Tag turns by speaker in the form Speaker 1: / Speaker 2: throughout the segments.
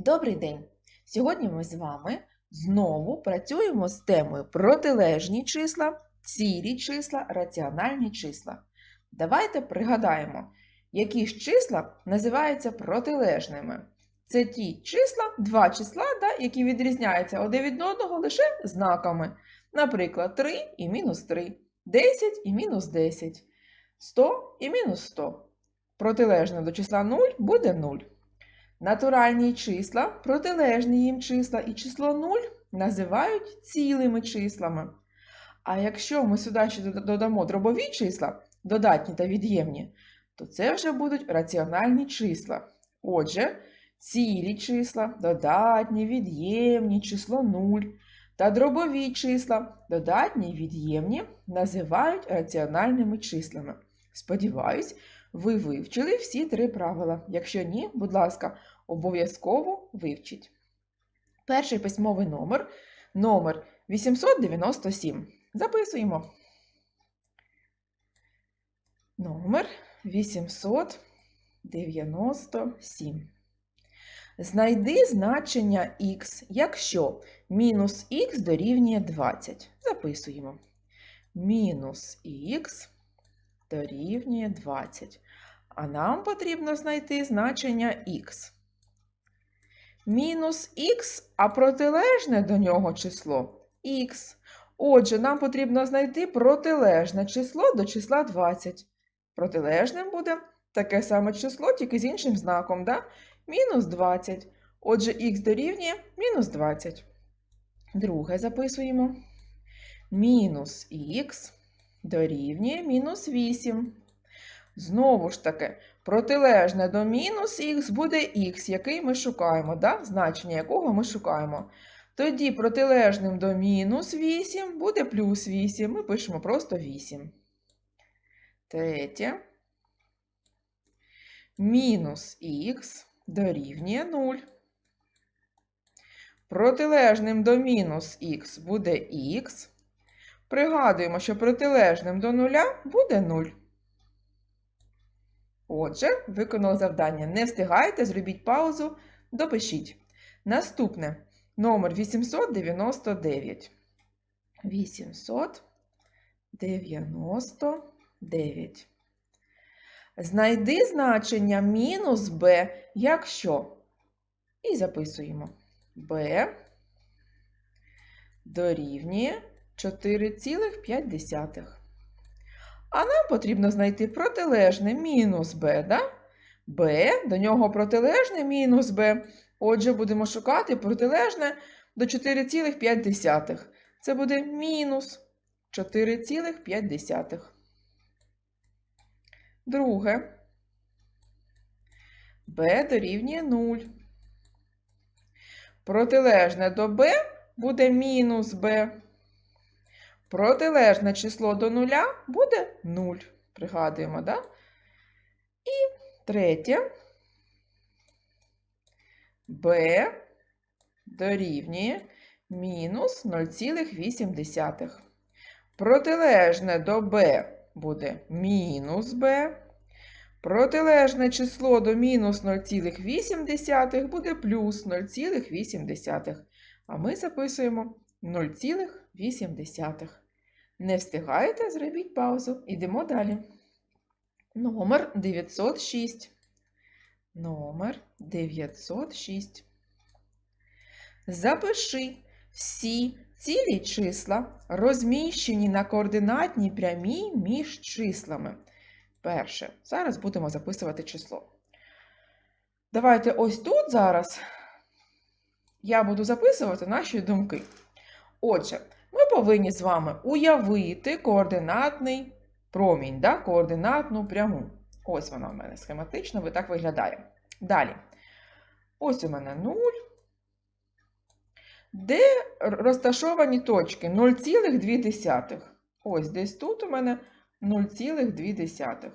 Speaker 1: Добрий день! Сьогодні ми з вами знову працюємо з темою протилежні числа, цілі числа, раціональні числа. Давайте пригадаємо, які ж числа називаються протилежними. Це ті числа, два числа, да, які відрізняються один від одного лише знаками. Наприклад, 3 і мінус 3, 10 і мінус 10, 100 і мінус 100. Протилежне до числа 0 буде 0. Натуральні числа, протилежні їм числа і число 0 називають цілими числами. А якщо ми сюди ще додамо дробові числа, додатні та від'ємні, то це вже будуть раціональні числа. Отже, цілі числа, додатні, від'ємні, число 0 та дробові числа, додатні і від'ємні, називають раціональними числами. Сподіваюсь, ви вивчили всі три правила. Якщо ні, будь ласка, обов'язково вивчіть. Перший письмовий номер номер 897. Записуємо. Номер 897. Знайди значення х, якщо мінус х дорівнює 20. Записуємо. Мінус х дорівнює 20. А нам потрібно знайти значення х. Мінус х, а протилежне до нього число х. Отже, нам потрібно знайти протилежне число до числа 20. Протилежним буде таке саме число, тільки з іншим знаком, да? мінус 20. Отже, х дорівнює мінус 20. Друге записуємо. Мінус х дорівнює мінус 8. Знову ж таки, протилежне до мінус х буде х, який ми шукаємо, да? значення якого ми шукаємо. Тоді протилежним до мінус 8 буде плюс 8. Ми пишемо просто 8. Третє. Мінус х дорівнює 0. Протилежним до мінус х буде х. Пригадуємо, що протилежним до нуля буде 0. Отже, виконали завдання. Не встигайте, зробіть паузу, допишіть. Наступне номер 899. 899. Знайди значення мінус b, якщо. І записуємо. b дорівнює 4,5. А нам потрібно знайти протилежне мінус b, да? b, до нього протилежне мінус b. Отже, будемо шукати протилежне до 4,5. Це буде мінус 4,5. Друге. b дорівнює 0. Протилежне до b буде мінус b. Протилежне число до нуля буде 0. Пригадуємо, да? І третє. b дорівнює мінус 0,8. Протилежне до b буде мінус b. Протилежне число до мінус 0,8 буде плюс 0,8. А ми записуємо 0,8. Не встигаєте, зробіть паузу. Ідемо далі. Номер 906. Номер 906. Запиши всі цілі числа, розміщені на координатній прямій між числами. Перше. Зараз будемо записувати число. Давайте ось тут зараз я буду записувати наші думки. Отже, ми повинні з вами уявити координатний промінь, да? координатну пряму. Ось вона в мене схематично, ви так виглядає. Далі. Ось у мене 0. Де розташовані точки? 0,2. Ось десь тут у мене 0,2.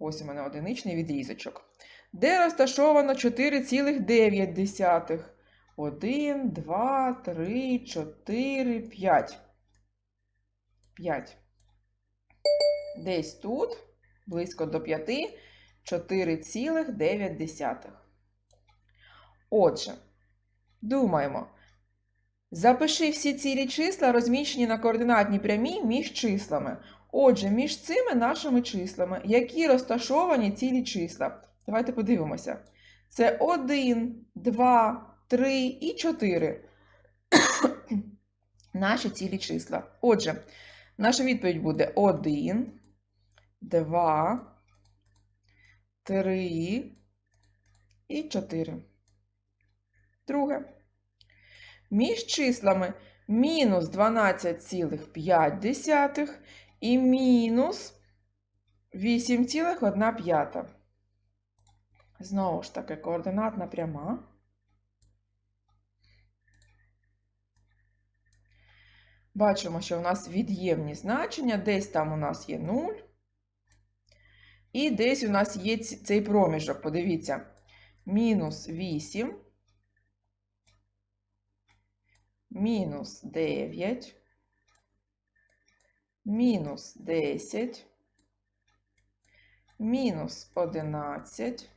Speaker 1: Ось у мене одиничний відрізочок. Де розташовано 4,9. 1, 2, 3, 4, 5. 5. Десь тут, близько до 5, 4,9. Отже, думаємо. Запиши всі цілі числа, розміщені на координатній прямій між числами. Отже, між цими нашими числами, які розташовані цілі числа. Давайте подивимося. Це 1, 2, 3 і 4. Наші цілі числа. Отже, наша відповідь буде 1, 2, 3 і 4. Друге. Між числами мінус 12,5 і мінус 8,1. Знову ж таки, координатна пряма. Бачимо, що у нас від'ємні значення, десь там у нас є 0. І десь у нас є цей проміжок, подивіться, мінус 8, мінус 9, мінус 10, мінус 11,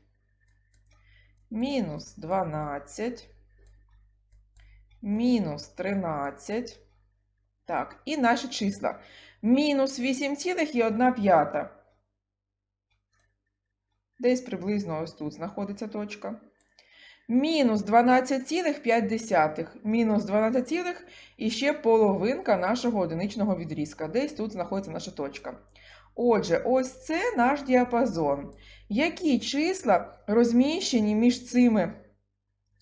Speaker 1: мінус 12, мінус 13. Так, і наші числа. Мінус 8,1. Десь приблизно ось тут знаходиться точка. Мінус 12,5. Мінус 12, і ще половинка нашого одиничного відрізка. Десь тут знаходиться наша точка. Отже, ось це наш діапазон. Які числа розміщені між цими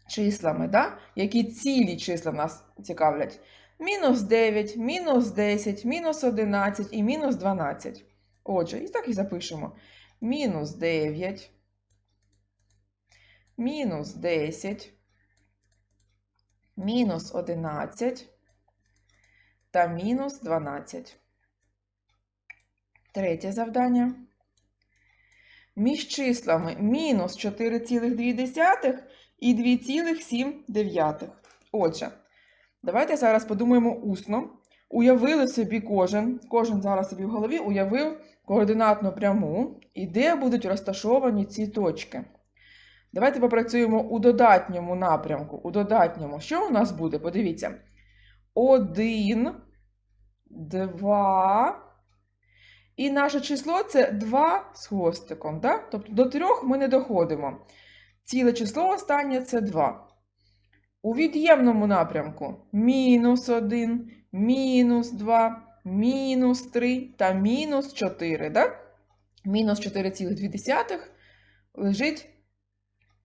Speaker 1: числами? Да? Які цілі числа нас цікавлять? Мінус 9, мінус 10, мінус 11 і мінус 12. Отже, і так і запишемо. Мінус 9, мінус 10, мінус 11 та мінус 12. Третє завдання. Між числами мінус 4,2 і 2,7. Отже, давайте зараз подумаємо усно. Уявили собі кожен, кожен зараз собі в голові уявив координатну пряму і де будуть розташовані ці точки. Давайте попрацюємо у додатньому напрямку. У додатньому. Що у нас буде? Подивіться. 1, 2. І наше число це 2 з хвостиком. Да? Тобто до 3 ми не доходимо. Ціле число останнє це 2. У від'ємному напрямку мінус 1, мінус 2, мінус 3 та мінус 4. Да? Мінус 4,2 лежить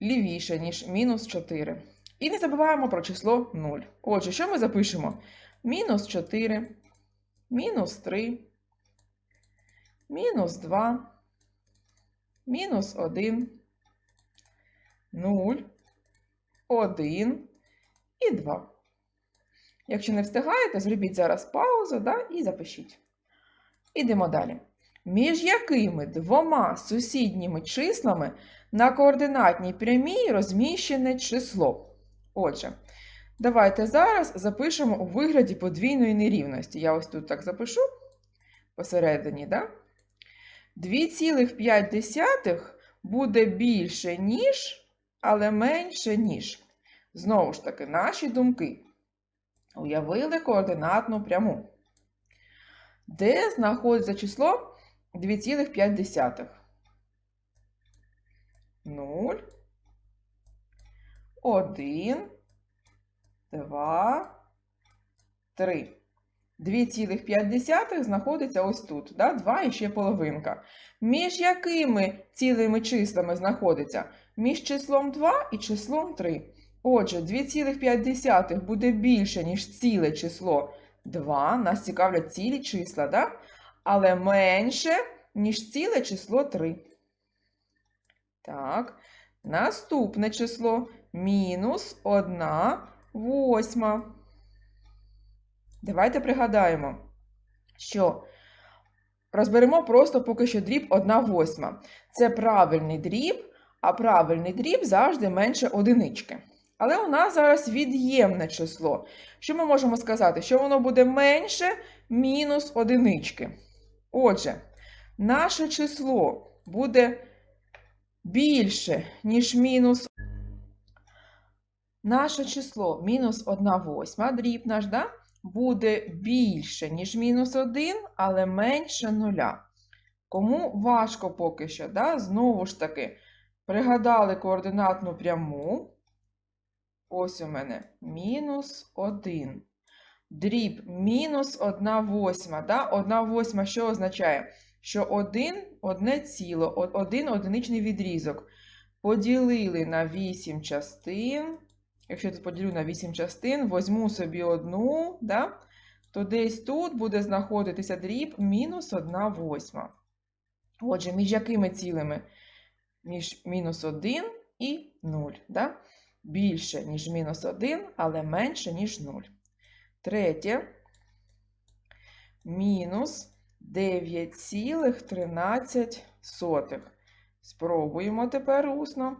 Speaker 1: лівіше, ніж мінус 4. І не забуваємо про число 0. Отже, що ми запишемо? Мінус 4, мінус 3, мінус 2, мінус 1, 0, 1 і 2. Якщо не встигаєте, зробіть зараз паузу да, і запишіть. Ідемо далі. Між якими двома сусідніми числами на координатній прямій розміщене число? Отже, давайте зараз запишемо у вигляді подвійної нерівності. Я ось тут так запишу посередині, да? 2,5 буде більше, ніж, але менше, ніж. Знову ж таки, наші думки. Уявили координатну пряму. Де знаходиться число 2,5? 0, 1, 2, 3. 2,5 знаходиться ось тут. Да? 2 і ще половинка. Між якими цілими числами знаходиться? Між числом 2 і числом 3. Отже, 2,5 буде більше, ніж ціле число 2. Нас цікавлять цілі числа, да? але менше, ніж ціле число 3. Так, наступне число мінус 1 восьма. Давайте пригадаємо, що розберемо просто поки що дріб 1 восьма. Це правильний дріб, а правильний дріб завжди менше одинички. Але у нас зараз від'ємне число. Що ми можемо сказати? Що воно буде менше мінус одинички. Отже, наше число буде більше, ніж мінус. наше число мінус 1 восьма, дріб наш, да? буде більше, ніж мінус 1, але менше нуля. Кому важко поки що, да? знову ж таки, пригадали координатну пряму. Ось у мене мінус 1. Дріб мінус 1 восьма. Да? 1 восьма що означає? Що 1 одне ціло, о- один одиничний відрізок. Поділили на 8 частин. Якщо я тут поділю на 8 частин, возьму собі одну, да? то десь тут буде знаходитися дріб мінус 1 восьма. Отже, між якими цілими? Між мінус 1 і 0. Да? Більше, ніж мінус 1, але менше, ніж 0. Третє. Мінус 9,13. Спробуємо тепер усно.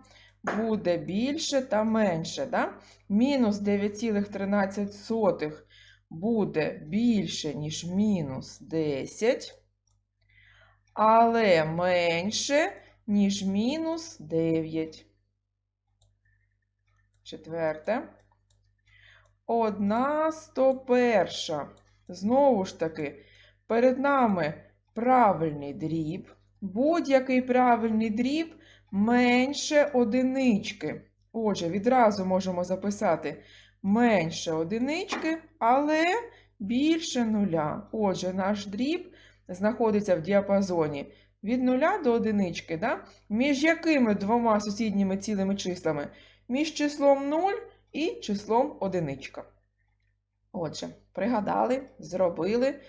Speaker 1: Буде більше та менше. Да? Мінус 9,13 буде більше, ніж мінус 10, але менше, ніж мінус 9. Четверте. Одна 101. Знову ж таки, перед нами правильний дріб. Будь-який правильний дріб менше одинички. Отже, відразу можемо записати менше одинички, але більше нуля. Отже, наш дріб знаходиться в діапазоні від нуля до одинички. Да? Між якими двома сусідніми цілими числами? Між числом 0 і числом одиничка. Отже, пригадали, зробили.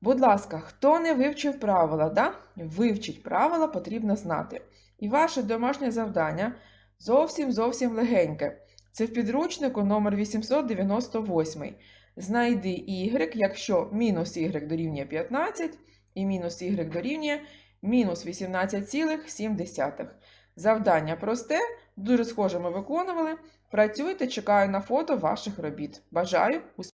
Speaker 1: Будь ласка, хто не вивчив правила, да? вивчить правила потрібно знати. І ваше домашнє завдання зовсім зовсім легеньке. Це в підручнику номер 898. Знайди y, якщо мінус y дорівнює 15 і мінус y дорівнює мінус 18,7. Завдання просте, дуже схоже ми виконували. Працюйте, чекаю на фото ваших робіт. Бажаю успіхів!